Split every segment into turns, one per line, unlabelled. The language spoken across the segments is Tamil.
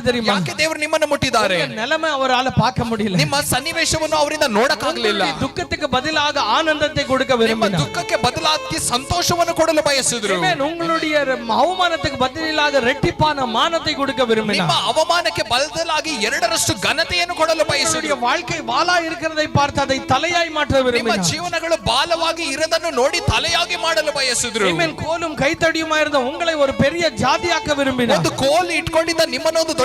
தொட்டார் தெரியுமா
ಯಾಕೆ ದೇವರು ನಿಮ್ಮನ್ನು ಮುಟ್ಟಿದ್ದಾರೆ
உங்க நிலைமை அவரால பார்க்க முடியல
ನಿಮ್ಮ ಸನ್ನಿವೇಶವನ್ನು ಅವರಿಂದ ನೋಡಕ್ಕಾಗ್ಲಿಲ್ಲ
உங்களுடைய துக்கத்துக்கு பதிலாக ஆனந்தத்தை கொடுக்க
ನಿಮ್ಮ
விரும்பினார்
ದುಃಖಕ್ಕೆ ಬದಲಾಗಿ ಸಂತೋಷವನ್ನು ಕೊಡಲು ಬಯಸಿದ್ರು
Amen. உங்களுடைய அவமானத்துக்கு பதிலாக ரெட்டிப்பான மானத்தை கொடுக்க
ನಿಮ್ಮ
விரும்பினார்
ಅವಮಾನಕ್ಕೆ ಬದಲಾಗಿ ಎರಡರಷ್ಟು ಘನತೆಯನ್ನು ಕೊಡಲು ಬಯಸಿದ್ರು
உங்களுடைய வாழ்க்கை வாளா இருக்கிறதை பார்த்து அதை தலையாய் மாற்ற
ನಿಮ್ಮ
விரும்பினார்
ಜೀವನಗಳು ಬಾಲವಾಗಿ ಇರದನ್ನು ನೋಡಿ ತಲೆಯಾಗಿ ಮಾಡಲು ಬಯಸಿದ್ರು
Amen. கோலும் கைத்தடியுமா இருந்த உங்களை ஒரு பெரிய ஜாதியாக்க விரும்பினார்
ಒಂದು ಕೋಲು ಇಟ್ಕೊಂಡಿದ್ದ ನಿಮ್ಮನ್ನು ಒಂದು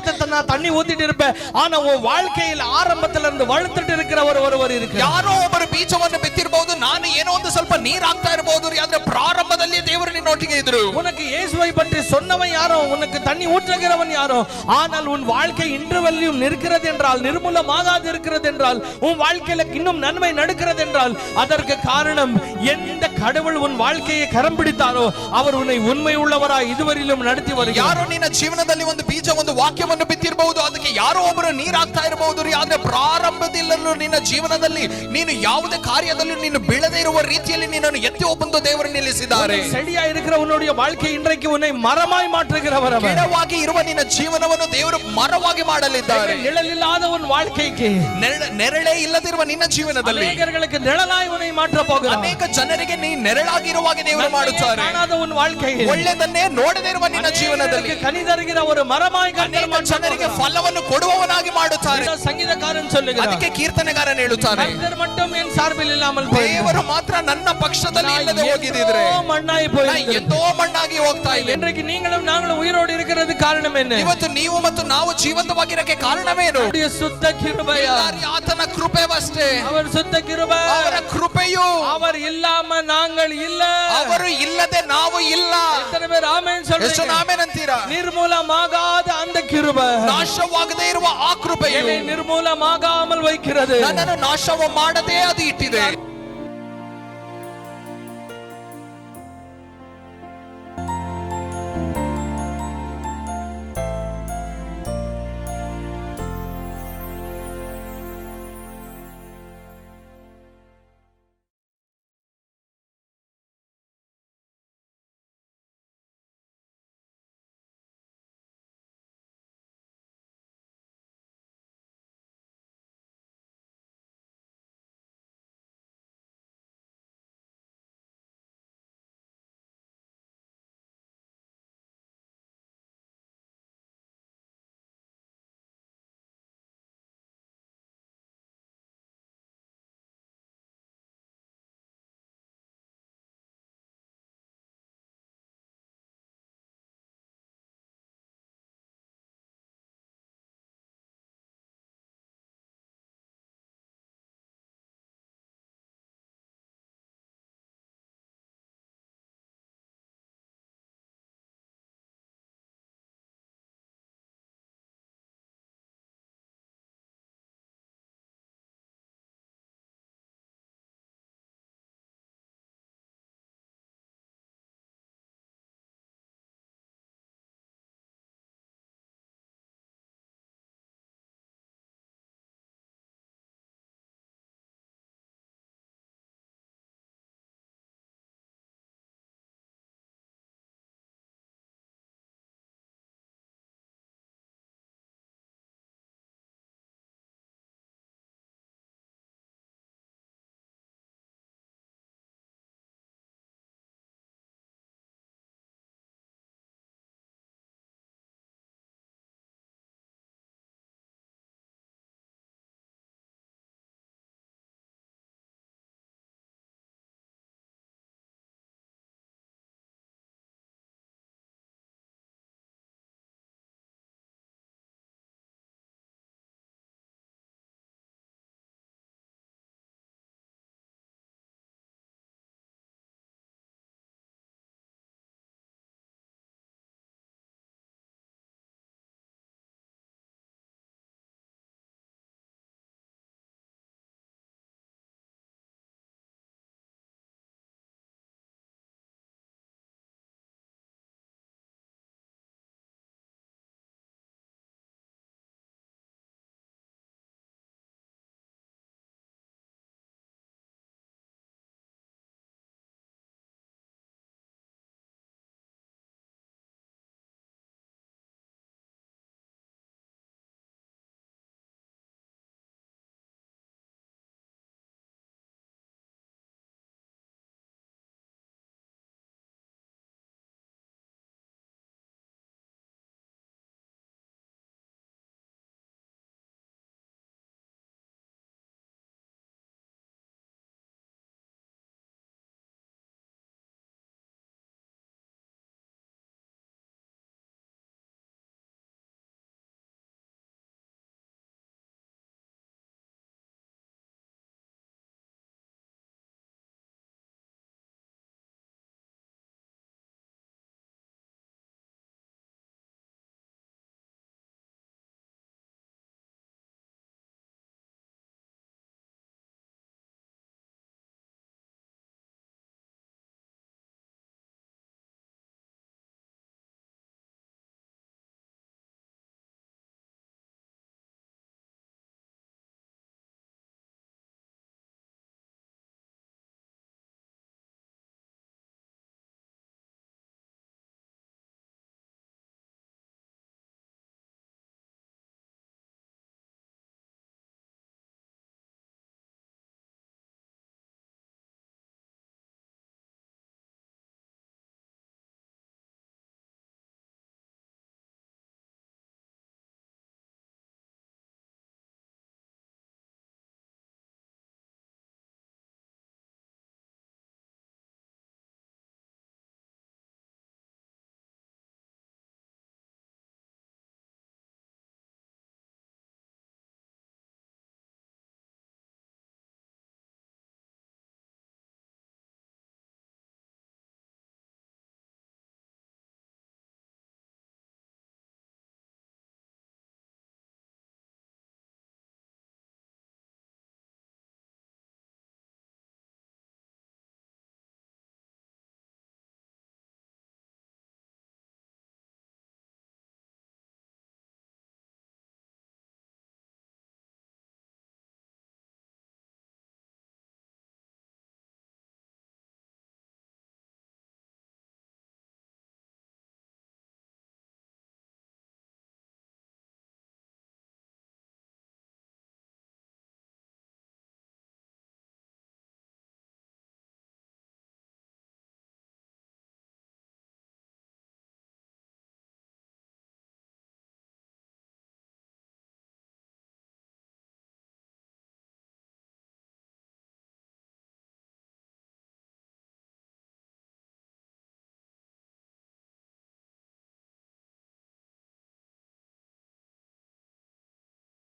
யதார்த்தத்தை நான் தண்ணி ஊத்திட்டு இருப்பேன். ஆனா உன் வாழ்க்கையில் ஆரம்பத்துல இருந்து வளர்த்துட்டு இருக்கிற ஒரு ஒருவர் இருக்கு.
ಯಾರೋ ಒಬ್ಬರು ಬೀಜವನ್ನು ಬಿತ್ತಿರಬಹುದು ನಾನು ಏನೋ ಒಂದು ಸ್ವಲ್ಪ ನೀರ್ ಹಾಕ್ತಾ ಇರಬಹುದು ಆದ್ರೆ ಪ್ರಾರಂಭದಲ್ಲಿ ದೇವರು ನಿನ್ನೊಟ್ಟಿಗೆ ಇದ್ರು.
உனக்கு இயேசுவை பற்றி சொன்னவன் யாரோ? உனக்கு தண்ணி ஊற்றுகிறவன் யாரோ? ஆனால் உன் வாழ்க்கை இன்று வரையும் நிற்கிறது என்றால் நிர்மூலமாகாது இருக்கிறது என்றால் உன் வாழ்க்கையில இன்னும் நன்மை நடக்கிறது என்றால் அதற்கு காரணம் எந்த கடவுள் உன் வாழ்க்கையை கரம் பிடித்தாரோ அவர் உன்னை உண்மை உள்ளவராய் இதுவரையிலும் நடத்தி வருகிறார்
ಯಾರೋ ನಿನ್ನ ಜೀವನದಲ್ಲಿ ಒಂದು ಬೀಜ ಒಂದು ವಾಕ್ಯವನ್ನು ಬಿತ್ತಿರಬಹುದು ಅದಕ್ಕೆ ಯಾರೋ ಒಬ್ಬರು ನೀರ್ ಹಾಕ್ತಾ ಇರಬಹುದು ರೀ ಆದ್ರೆ ಪ್ರಾರಂಭದಲ್ಲೂ ನಿನ್ನ ಜೀವನದಲ್ಲಿ ನೀನು ಯಾವುದೇ ಕಾರ್ಯದಲ್ಲೂ ನೀನು ಬೀಳದೇ ಇರುವ ರೀತಿಯಲ್ಲಿ ನಿನ್ನನ್ನು ಎತ್ತಿ ಒಬ್ಬಂದು ದೇವರು ನಿಲ್ಲಿಸಿದ್ದಾರೆ
செடியா இருக்கிற உன்னுடைய வாழ்க்கை இன்றைக்கு உன்னை மரமாய் மாற்றுகிறவர் அவர்
ಗಿಡವಾಗಿ ಇರುವ ನಿನ್ನ ಜೀವನವನ್ನು ದೇವರು ಮರವಾಗಿ ಮಾಡಲಿದ್ದಾರೆ
நிழல் இல்லாத உன் வாழ்க்கைக்கு
ನೆರಳ- ನೆರಳೇ ಇಲ್ಲದಿರುವ ನಿನ್ನ ಜೀವನದಲ್ಲಿ
அநேகர்களுக்கு நிழலாய் உன்னை மாற்ற போகிறார்
ಅನೇಕ ಜನರಿಗೆ ನೀ ನೆರಳಾಗಿರುವಾಗ ದೇವರು
நன்மையை
ಮಾಡುತ್ತಾರೆ
காணாத உன் வாழ்க்கையில்
ಒಳ್ಳೆದನ್ನೇ ನೋಡದೇ ಇರುವ ನಿನ್ನ ಜೀವನದಲ್ಲಿ
அநேகருக்கு கனி தருகிற ஒரு மரமாய் கர்த்தர்
ಅನೇಕ
மாற்ற
ಜನರಿಗೆ
போகிறார்.
ಫಲವನ್ನು ಕೊಡುವವನಾಗಿ ಮಾಡುತ್ತಾರೆ
இந்த சங்கீதக்காரன் சொல்லுகிறார்
ಅದಕ್ಕೆ ಕೀರ್ತನೆಗಾರನ್ ಹೇಳುತ್ತಾರೆ
கர்த்தர் மட்டும் என் சார்பில் இல்லாமல் போயிருந்தார்.
ದೇವರು ಮಾತ್ರ ನನ್ನ ಪಕ್ಷದಲ್ಲಿ ಇಲ್ಲದೆ ಹೋಗಿದ್ರೆ
எத்தோ மண்ணாய்
ನಾ
போயிருந்தேன்
ಎಂದೋ ಮಣ್ಣಾಗಿ ಹೋಗ್ತಾ ಇಲ್ಲ
இன்றைக்கு நீங்களும் நாங்களும் உயிரோடு இருக்கிறது காரணம் என்ன
ಇವತ್ತು ನೀವು ಮತ್ತು ನಾವು ಜೀವಂತವಾಗಿರಕ್ಕೆ ಕಾರಣವೇನು
அவருடைய சுத்த கிருபையா
ಯಾರು ಆತನ ಕೃಪೆವಷ್ಟೇ
அவர் சுத்த கிருபை
ಅವರ ಕೃಪೆಯು
அவர் இல்லாம நாங்கள் இல்ல
ಅವರು ಇಲ್ಲದೆ ನಾವು ಇಲ್ಲ
எத்தனை பேர் ஆமென்
ಎಷ್ಟು
சொல்றீங்க
ನಾವೇನಂತೀರಾ
நிர்மூலமாகாத அந்த கிருபை
ನಾಶವಾಗದೇ ಇರುವ ಆ ಕೃಪೆಯು
என்னை நிர்மூலமாகாமல் வைக்கிறது
ನನ್ನನ್ನು ನಾಶವ ಮಾಡದೇ ಅದು ಇಟ್ಟಿದೆ